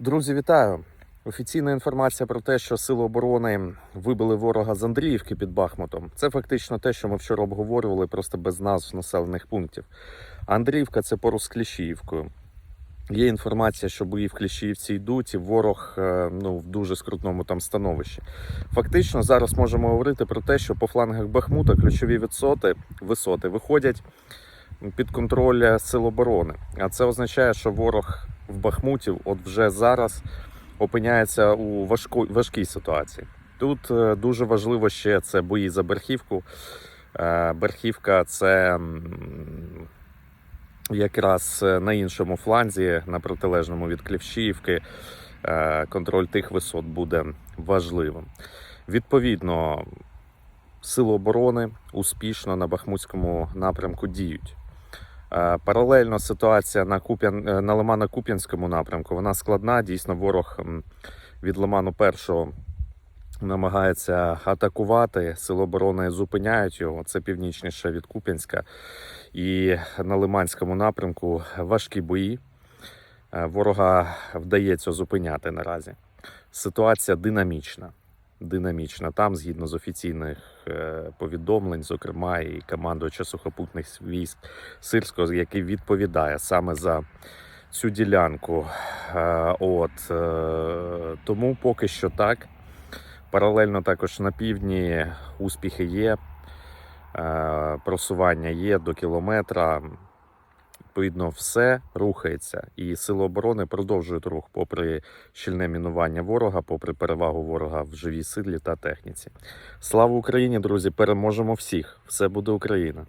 Друзі, вітаю! Офіційна інформація про те, що сили оборони вибили ворога з Андріївки під Бахмутом. Це фактично те, що ми вчора обговорювали, просто без назв населених пунктів. Андріївка це поруч з Кліщіївкою. Є інформація, що бої в Кліщіївці йдуть, і ворог е, ну, в дуже скрутному там становищі. Фактично, зараз можемо говорити про те, що по флангах Бахмута ключові висоти, висоти виходять під контроль сил оборони. А це означає, що ворог в Бахмуті от вже зараз опиняється у важко, важкій ситуації. Тут е, дуже важливо ще це бої за Берхівку. Е, Берхівка це якраз на іншому фланзі, на протилежному від Клівщіївки. Е, Контроль тих висот буде важливим. Відповідно, сили оборони успішно на Бахмутському напрямку діють. Е, Паралельно ситуація на Куп'ян е, на Лимано-Куп'янському напрямку вона складна. Дійсно, ворог від Лиману першого намагається атакувати. Сили оборони зупиняють його. Це північніше від Куп'янська. І на Лиманському напрямку важкі бої. Е, Ворога вдається зупиняти наразі. Ситуація динамічна. Динамічна. Там, згідно з офіційних е, повідомлень, зокрема, і командувача сухопутних військ Сирського, який відповідає саме за цю ділянку. Е, От е, тому поки що так. Паралельно також на півдні успіхи є, просування є до кілометра. Відповідно, все рухається, і сили оборони продовжують рух, попри щільне мінування ворога, попри перевагу ворога в живій силі та техніці. Слава Україні, друзі! Переможемо всіх! Все буде Україна!